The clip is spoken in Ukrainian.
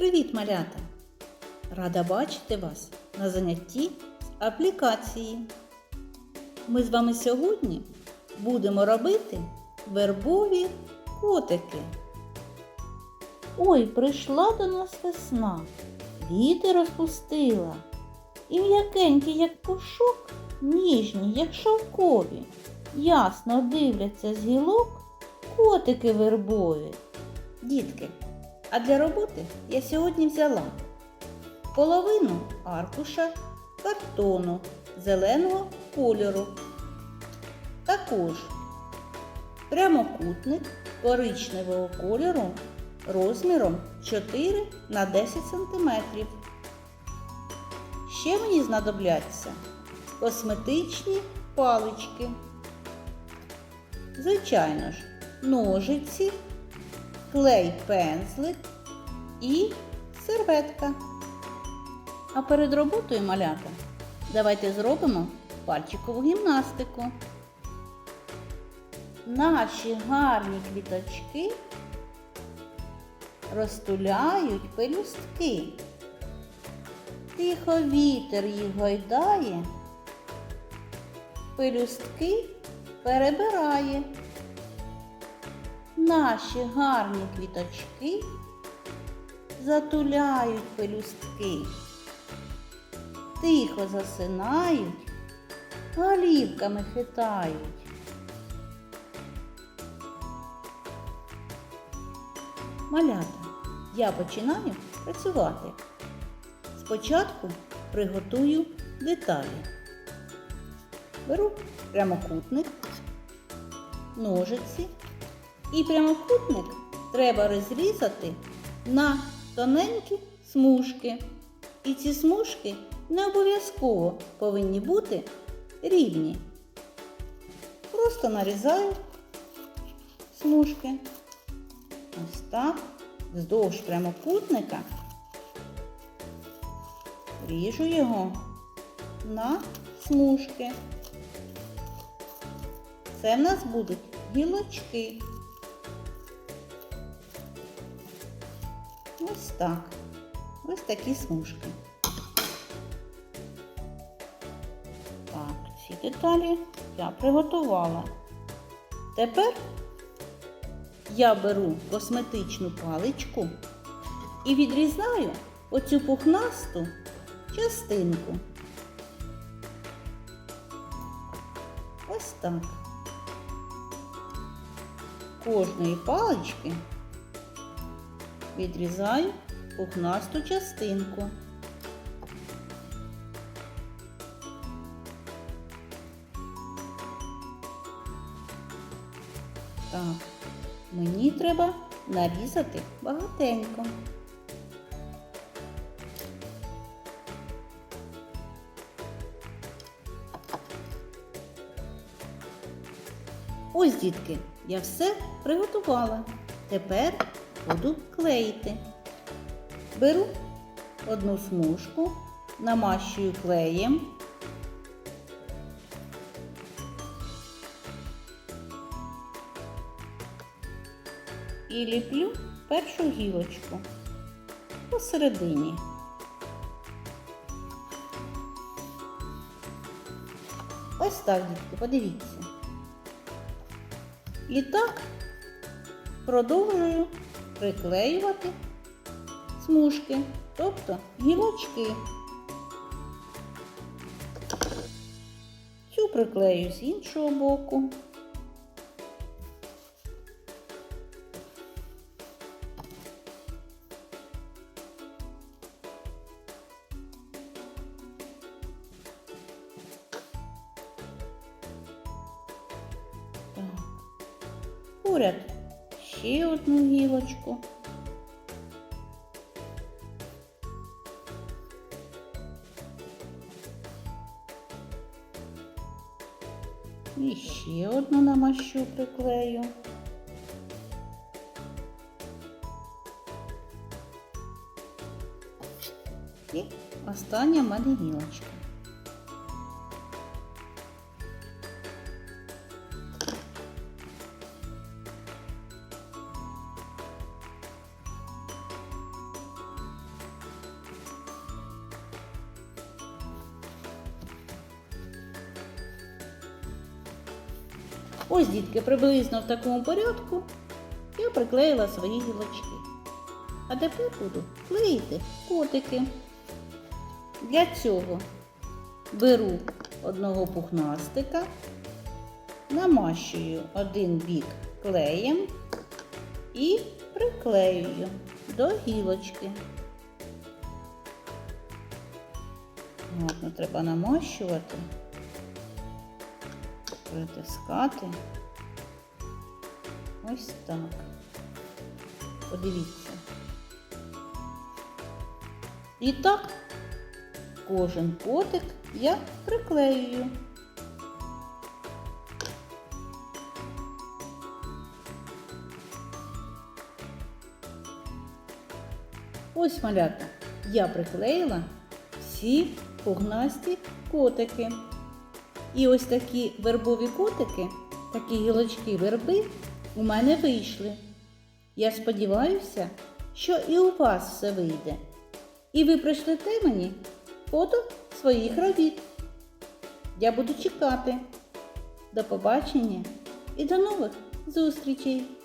Привіт, малята! Рада бачити вас на занятті з аплікації. Ми з вами сьогодні будемо робити вербові котики. Ой, прийшла до нас весна, віти розпустила, і м'якенькі, як пушок, ніжні, як шовкові, ясно дивляться з гілок котики вербові. Дітки, а для роботи я сьогодні взяла половину аркуша картону зеленого кольору. Також прямокутник коричневого кольору розміром 4 на 10 см. Ще мені знадобляться косметичні палички. Звичайно ж, ножиці, клей пензлик і серветка. А перед роботою малята давайте зробимо пальчикову гімнастику. Наші гарні квіточки розтуляють пелюстки. Тихо вітер їх гойдає, пелюстки перебирає. Наші гарні квіточки затуляють пелюстки, тихо засинають, голівками хитають. Малята, я починаю працювати. Спочатку приготую деталі. Беру прямокутник, ножиці і прямокутник треба розрізати на тоненькі смужки. І ці смужки не обов'язково повинні бути рівні. Просто нарізаю смужки. Ось так, вздовж прямокутника ріжу його на смужки. Це в нас будуть гілочки. Ось так. Ось такі смужки. Так, ці деталі я приготувала. Тепер я беру косметичну паличку і відрізаю оцю пухнасту частинку. Ось так. Кожної палички відрізаю пухнасту частинку. Так, мені треба нарізати багатенько. Ось, дітки, я все приготувала. Тепер буду клеїти. Беру одну смужку, намащую клеєм. І ліплю першу гілочку посередині. Ось так, дітки, подивіться. І так продовжую приклеювати смужки, тобто гілочки. Цю приклею з іншого боку. Поряд ще одну гілочку. І ще одну намащу приклею. І остання в мене гілочка. Ось, дітки, приблизно в такому порядку я приклеїла свої гілочки. А тепер буду клеїти котики. Для цього беру одного пухнастика, намащую один бік клеєм і приклеюю до гілочки. Гарно треба намащувати, притискати. Ось так. Подивіться. І так кожен котик я приклеюю. Ось малята, я приклеїла всі пухнасті котики. І ось такі вербові котики, такі гілочки верби у мене вийшли. Я сподіваюся, що і у вас все вийде. І ви прийшлите мені фото своїх робіт. Я буду чекати. До побачення і до нових зустрічей!